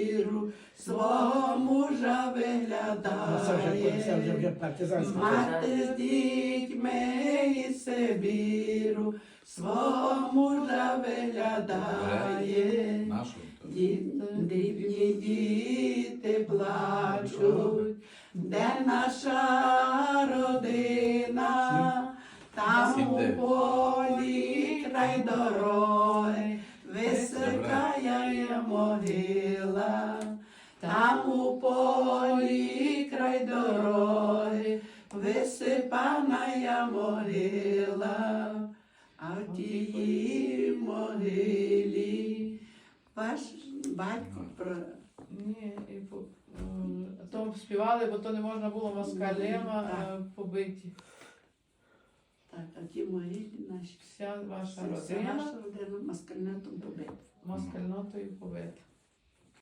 миру, свого мужа виглядає, мати з дітьми і Сибіру, свого мужа виглядає, дрібні діти плачуть, де наша родина, там у полі край дорога могила, там у полі край дороги, висипана я могила, а в тій могилі ваш батько про. Ні, і по, м, то співали, бо то не можна було москалема Так. е, побиті. Так, а ті могилі наші. Вся ваша Вся родина наша родина москальнятом побита. Москальнотою побита.